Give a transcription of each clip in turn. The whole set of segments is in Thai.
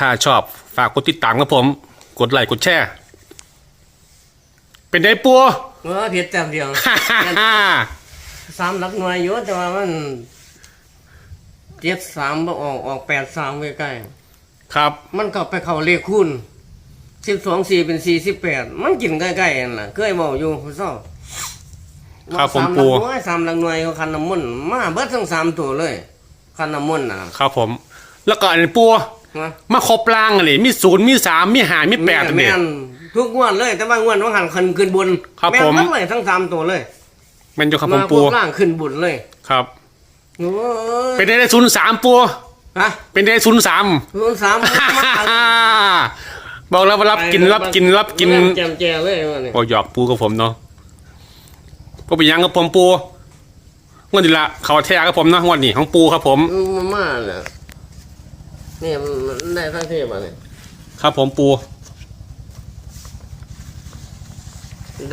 ถ้าชอบฝากกดติดตามครับผม กดไลค์กดแชร์ เป็นไงปัว เออผิดแต้มเดียว สามหลักหน่วยอยู่แต่ว่ามันเจ็ดสามบ่ออกออกแปดสามใกล้ครับ ๆมันก็ไปเข้าเลขคูณสิบสองสี่เป็นสี่สิบแปดมันกินใกล้ๆนั่นล่ะเคยบอกอยู่คุณซ่อครับผมสามหปูลักหน่วยสามหลักหน่วยเขาคันน้ำมันต์มาเบิดทั้งสามตัวเลย คันน้ำมันต์นะครับผม แล้วก็อันนี้ปัว นะมาครบล่างอันนี้มีศูนย์มีสามมีหามีแปดอันนี้ม่นทุกงวดเลย แต่ว่างวดว่าหันขึ้นขึ้นบนครับแม่นผม ทั้งเลยทั้งสามตัวเลยแมันอยู่ครับผมมาพปัววกล่างขึ้นบุญเลยครับ โอ้ยเป็นได้ศูนย์สามปัวฮะเป็นได้ศูนย์สาม ศูนย์สามมาบอกแล้วว่ารับกินรับกินรับกิน แจมแจเลยวันนี้ก็หยอกปูกับผมเนาะก็เป็นหยังกับผมปูงวดนี้ละเขาแท้กับผมเนาะงวดนี้ของปูครับผมอืมมาม่าเนี่ย นี่มันได้ทั้งเทพอะเนี่ยครับผมปู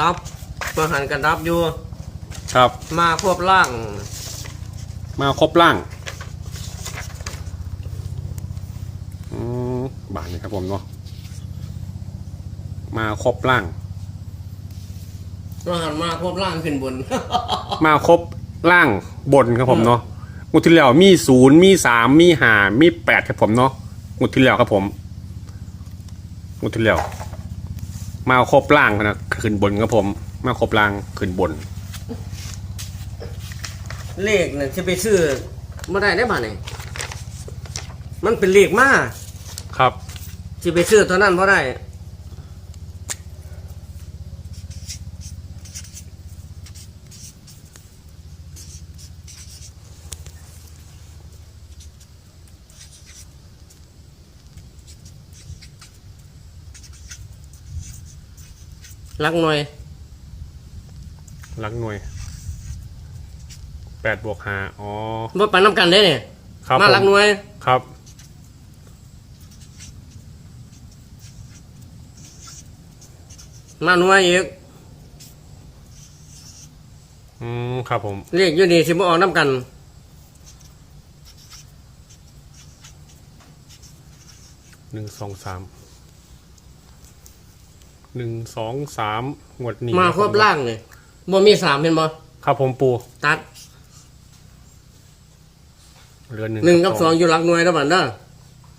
ดับมาหันกันดับอยู่ ครับ มาควบล่าง มาครบล่างอืมบาทนี้ครับผมเนาะมาครบล่าง มาหันมาควบล่างขึ้นบน มาครบล่างบนครับผมเนาะ งวดที่แล้วมีศูนย์มีสามมีห้ามีแปดครับผมเนาะงวดที่แล้วครับผมงวดที่แล้วมาครบล่างนะขึ้นบนครับผม มาครบล่างขึ้นบน เลขเนี่ยจะไปซื้อไม่ได้ได้ป่ะเนี่ยมันเป็นเลขมาครับจะไปซื้อตัวนั้นเพราะได้ รักหน่อยลักหน่วยแปดบวกห้าอ๋อว่าไปน้ำกันได้เนี่ยครับมาผรักหน่วย ครับ มาหน่วยอีกอืมครับผม เรียกอยู่นี่สิบ่ออกน้ำกัน หนึ่งสองสาม หนึ่งสองสามงวดนี้มาครบล่างเลยบ่มีสามเห็นบ่ครับผมปูตัดเรือหนึ่งหนึ่งกับสองอยู่หลักหน่วยแล้วบัดเด้อ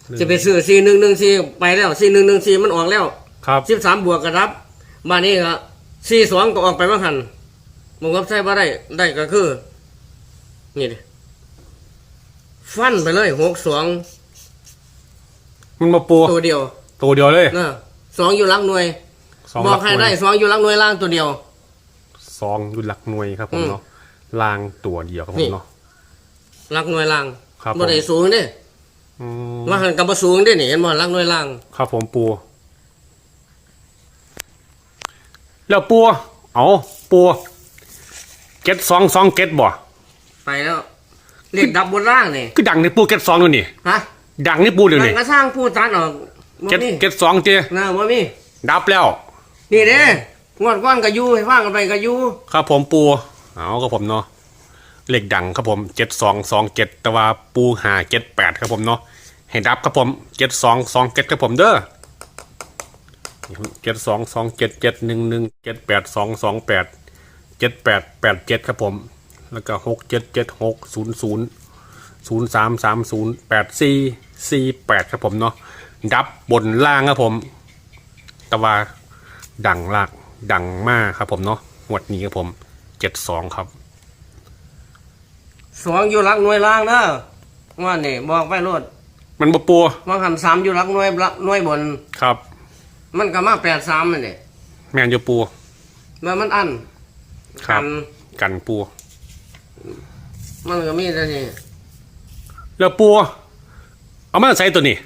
หนึ่งจะไปซื้อสี่หนึ่งหนึ่งสี่ไปแล้วสี่หนึ่งหนึ่งสี่มันออกแล้ว ครับสิบสามบวกกระดับมานี่ก็สี่สองก็ออกไปว่าหันมงกับใส่บ่ได้ได้ก็คือ นี่ดิฟันไปเลยหกสองมันมาปูตัวเดียว ตัวเดียวเลยนะสองอยู่หลักหน่วย สองบหอลักกให้หน่ได้วยสองอยู่หลักหน่วยล่างตัวเดียว สองอยู่หลักหน่วยครับผมอืมเนาะลางตัวเดียวครับผนี่ มเนาะ หลักหน่วยล่างครับผมบ่ได้สูงเด้อืมว่าหันกับบ่สูงเด้นี่เห็นบ่หลักหน่วยล่างครับผมปู แล้วปูเอาปูเก็ตสองสองเก็ตบ่ไปแล้วเรียกดับบนล่างนี่คือดังในปูเก็ตสองดูนี่ ฮะดังในปูเดี๋ยวนั่นี้นก็สร้างผู้ตัดออกบ่เก็ตมีเก็ตสองเจนะบ่มีดับแล้ว นี่เด้งวดก้อนก็อยู่ให้ฟังกันไปก็อยู่ครับผมปูเอาครับผมเนาะเลขดังครับผมเจ็ดสองสองเจ็ดต่ว่าปูหาเจ็ดแปดครับผมเนาะให้ดับครับผมเจ็ดสองสองเจ็ดครับผมเด้อเจ็ดสองสองเจ็ดเจ็ดหนึ่งหนึ่งเจ็ดแปดสองสองแปดเจ็ดแปดแปดเจ็ดครับผม แล้วก็หกเจ็ดเจ็ดหกศูนย์ศูนย์ศูนย์สามสามศูนย์แปดสี่สี่แปดครับผมเนาะดับบนล่างครับผมต่ว่า ดังลากดังมากครับผมเนาะงวดนี้ครับผมเจ็ดสองครับสองอยู่หลักหน่วยล่างเด้อว่านี่บอกไปโลดมันบ่ปัวว่าหันสามอยู่หลักหน่วยหลักหน่วยบน ครับ มันก็มาแปดสามนั่นนี่แมนอยู่ปูแล้วมันอันครับ กันกันปูมันก็มีแต่นี่แล้วปูเอามาใส่ตัวนี้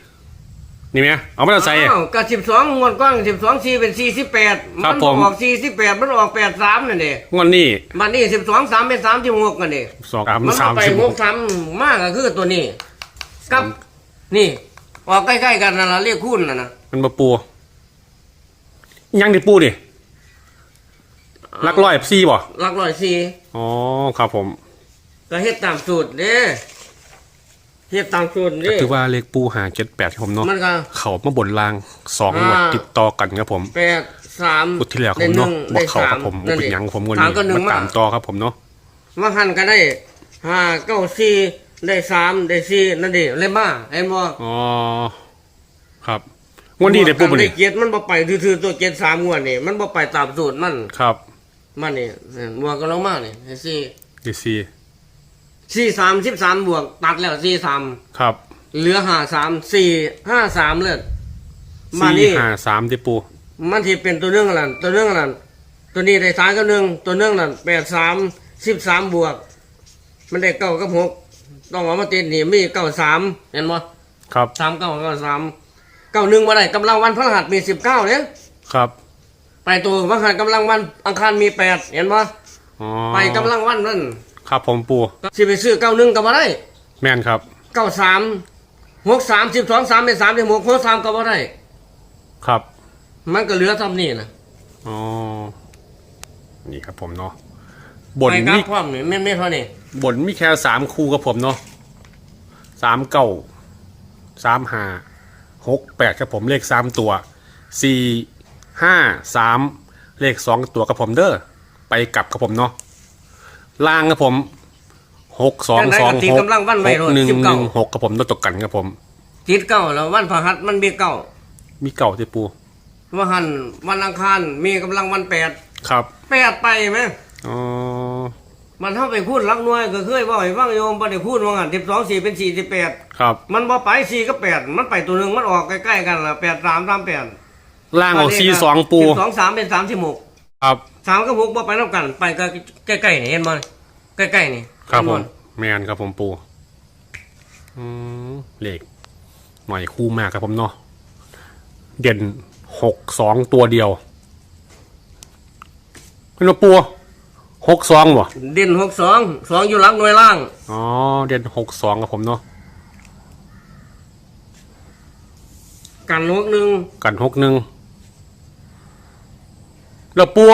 นี่ไหมเอามาใส่ อ้าวก็สิบสองงวดก้อนสิบสองสี่เป็นสี่สิบแปดครัมับผม ออกสี่สิบแปดมันออกแปดสามนั่นเองงวดนี้มันนี่สิบสองสามเป็นสามที่หกกันเองสองสามมันสามไปสิบหกสามมากก็คือตัวนี้กับนี่ ออกใกล้ๆกันนั่นละเรียกคุณนะนะมันบ่ปูยังดิปูดิลักร้อยซีบ่หลักร้อยสี่อ๋อครับผม ก็เฮ็ดตามสูตรเด้ เฮ็ดตามสูตรนี่ ถือว่าเลขปูหาเจ็ดแปดครับผมเนาะมันก็เขามาบนรางสองอ่างวดติดต่อกันครับผมแปดสามพุทที่แล้วครับได้ผมหนึ่เนาะงบอได้กเขาสาคมรับผมบ่นั่นเป็นเองหยังผมวันสามนี้ก็หนึ่งมาตามมาต่อครับผมเนาะว่าหันก็ได้ห้าเก้าสี่ได้สามได้สี่นั่นดิเลยมาเห็นบ่อ๋อครับงวดนี้ได้ปูบ่ได้นี่เกียรติมันบ่ไปถือๆตัวเกียรติสามงวดนี่มันบ่ไปตามสูตรมัน ครับมันนี่นั่นบวกก็ลงมานี่ให้สี่ดีซี สี่สามสิบสามบวก ตัดแล้วสี่สามครับเหลือห้าสามสี่ห้าสามเลยมาสี่นี่ห้าสามที่ปูมันที่เป็นตัวเรื่องอะไรตัวเรื่องอะไรตัวนี้ได้สามกับหนึ่งตัวเรื่องนั้นแปดสามสิบสามบวก มันได้เก้ากับหกต้องเอามาติดนี่มีเก้าสามเห็นบ่ครับสามเก้าเก้าสามเก้าหนึ่งมาได้กำลังวันพฤหัสมีสิบเก้าเนี่ยครับไปตัวพฤหัสกำลังวันอังคารมีแปดเห็นบ่อ๋อไปกำลังวันนั่น ครับผมปูสิไปซื้อเก้าหนึ่งก็บ่ได้ แม่นครับ เก้าสามหกสามสิบสองสามเป็นสามเป็นหกหกสามก็บ่ได้ ครับ มันก็เหลือทำนี่นะอ๋อ นี่ครับผมเนาะบนไปกับมีพร้อมนี่ไม่ไม่เท่านี้บนมีแค่สามคู่กับผมเนาะสามเก้าสามห้าหกแปดครับผมเลขสามตัวสี่ห้าสามเลขสองตัวกับผมเด้อไปกลับกับผมเนาะ ล่างกับผมหกสองสองหกหกหนึ่งหนึ่งหกกับผมตัวตกกันครับผมติดเก้าแล้ววันพฤหัสมันมีเก้ามีเก่าที่ปูว่าหันวันอังคารมีกำลังวันแปดครับแปดไปไหมอ๋อมันเท่าไปคูณหลักหน่วยก็เคยบอกให้ฟังโยมบ่ได้คูณว่างันสิบสองสี่เป็นสี่สิบแปดครับ มันบ่ไปสี่ก็แปดมันไปตัวหนึ่งมันออกใกล้ๆกันละแปดสามสามแปดล่างออกซีสองปูสองสามเป็นสามสิบหกครับ สามกับหกบ่ไปน้ำกัน ไปก็ใกล้ๆนี่เห็นบ่ใกล้ๆนี่ครับผเห็มนแมนครับผมปูอืมเลขหน่อยคู่มากครับผมเนาะเด่นหกสองตัวเดียวเป็นว่าปูหกสองบ่เด่นหกสองสองอยู่หลักหน่วยล่างอ๋อเด่นหกสองครับผมเนาะกันหกหนึ่งกันหกหนึ่งแล้วปู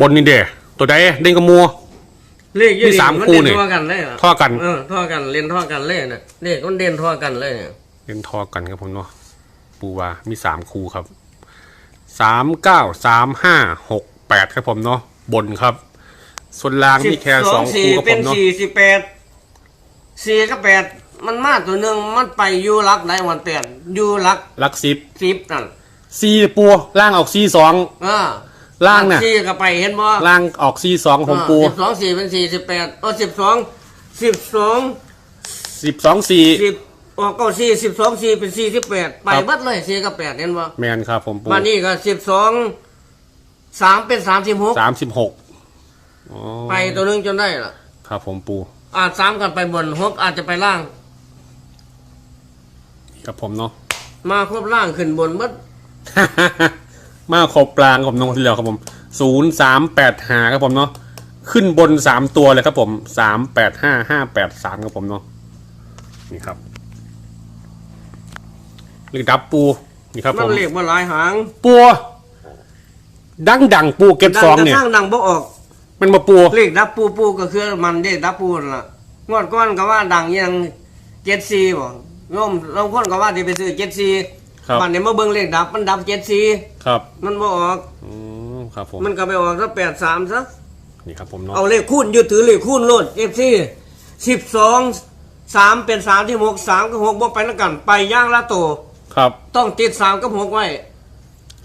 บนนี่เด้ตัวใดเด่นกับมัว เลขอยี่มีสามนคู่เด่นนี่ท่อกันเลยะท่อกัน เออท่อกันเล่นท่อกันเลยน่ะเลขมันเด่นท่อกันเลยเนี่ยเล่นทอกันครับผมเนาะปูว่ามีสามคู่ครับสามเก้าสามห้าหกแปดครับผมเนาะบนครับ ส่วนล่างมีแค่สองสี่คู่ครับเป็ผนมเนาะสี่สิบแปดสี่กับแปดมันมาตัวหนึ่งมันไปอยู่หลักไหนวันแปดอยู่หลักลักสิบสิบนั่นซีปูล่างออกซีสอง เออ ล่างเนี่ยสี่ก็ไปเห็นบ่ล่างออกซีสองผมปูสิบสองสี่เป็นสี่สิบแปดเออสิบสองสิบสองสิบสองสี่สิบออกเก้าสี่สิบสองสี่เป็นสี่สิบแปดไปครับเบัดเลยสี่กับแปดเห็นบ่แมนครับผมปูมานี่ก็สิบสองสามเป็นสามสิบหกสามสิบหกอ๋อไปตัวหนึงจนได้ล่ะ ครับผมปู อาจสามกันไปบนหกอาจจะไปล่างครับผมเนาะมาครบล่างขึ้นบนมัด มาครบกลางผมน้องทีเดียวครับผมศูนย์สามแปดหาครับผมเนาะขึ้นบนสามตัวเลยครับผมสามแปดห้าห้าแปดสามครับผมเนาะนี่ครับเลขดับปูนี่ครับมัผนมเรียกว่าหลายหางปูดังดังปูเก็บซองเนี่ยดัทางดังบ่ออกมันมาปูเลขดับปูปูก็คือมันเด้ดับปูนั่นล่ะงวดก้อนก็ว่าดังยังเจ็ดซีบ่โยมเราคนก็ว่าที่ไปซื้อเจ็ดซี ครับมันเนี่ยมาเบิ่งเลขดับมันดับเจ็ดซีครับมันบ่ออกอืมครับผมมันก็ไปออกซะแปดสามซะนี่ครับผมเนาะเอาเลขคูณยึดถือเลขคูณโลดเอฟซีสิบสองสามเป็นสามที่หกสามกับหกบ่ไปแล้วกันไปย่างละโตครับ ต้องติดสามกับหกไว้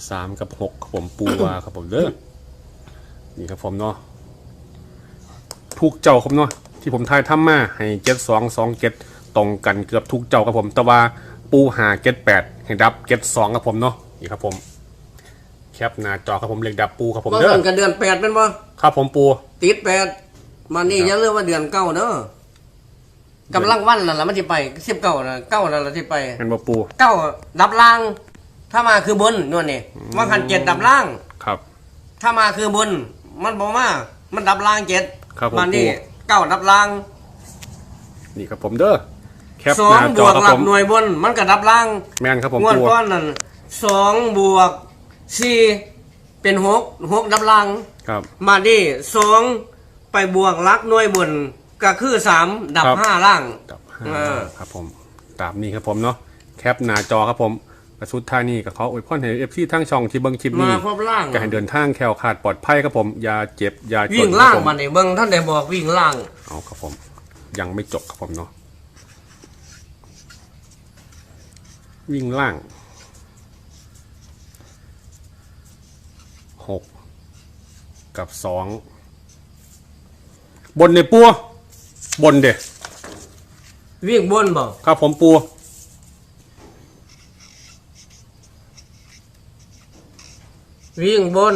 สามกับหกครับผมปูวาครับผมเด้อนี่ครับผมเนาะทุกเจ้าครับเนาะที่ผมทายทำมาให้เจ็ดสองสองเจ็ดตรงกันเกือบทุกเจ้าครับผมแต่ว่า ปูหาเจ็ดแปดให้ดับเจ็ดสองครับผมเนาะนี่ครับผมแคปหน้าจอครับผมเลขดับปูครับผมว่าเด้อกันกันเดือนแปดเป็นบ่ครับผมปู ติดแปดมันนี่ครับอย่าเลือกว่าเดือนเก้าเด้อกำลังวันนั่นแหละมันจะไปสิบเก้าน่ะเก้านั่นแหละที่ไปเป็นบ่ปูเก้าดับล่าง ถ้ามาคือบนนวลนี่ว่าขันเจ็ดดับล่าง ครับ ถ้ามาคือบน มันบอกมามันดับล่างเจ็ดครับผมมันนี่ครูเก้าดับล่าง นี่ครับผมเด้อ แคปสอหงน้าบจอวกครับหลัผกมหน่วยบน มันก็ดับล่างแม่นครับผมงวดปูก้อนนั่นสองบวกสี่เป็นหกหกดับล่าง ครับ มาดิสองไปบวกหลักหน่วยบนก็คือสามดับครับ ห้าล่างดับห้าอ่าครับผมตามนี้ครับผมเนาะแคปหน้าจอครับผมประสุดท้ายนี้ก็ขออวยพรให้เอฟซีทั้งช่องที่เบิ่งคลิปมานี้ครบล่างก็ให้เดินทางแคล้วคลาดปลอดภัยครับผมอย่าเจ็บอย่าจนวิ่งล่างครับผมาเนี่ยเบิ่งท่านได้บอกวิ่งล่าง เอาครับผม ยังไม่จบครับผมเนาะ วิ่งล่างหกกับสองบนในปัวบนเด้วิ่งบนบอกครับผมปัววิ่งบน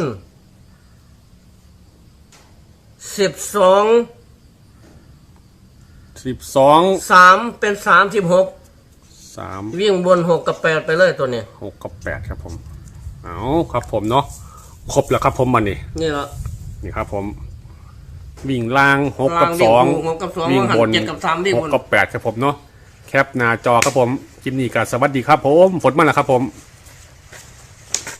สิบสองสิบสองสามเป็นสามสิบหก สามวิ่งบนหกกับแปดไปเลยตัวเนี้ยหกกับแปดครับผม เอาครับผมเนาะครบแล้วครับผมมันนี่นี่ละนี่ครับผมวิ่งล่างหกกับล่างสองวิ่งหกกับสองวิ่งบนเจ็ดกับสามวิ่งหบกนกับแปดครับผมเนาะแคปหน้าจอครับผมคลิปนี้ก็สวัสดีครับผม ฝนมาแล้วครับผม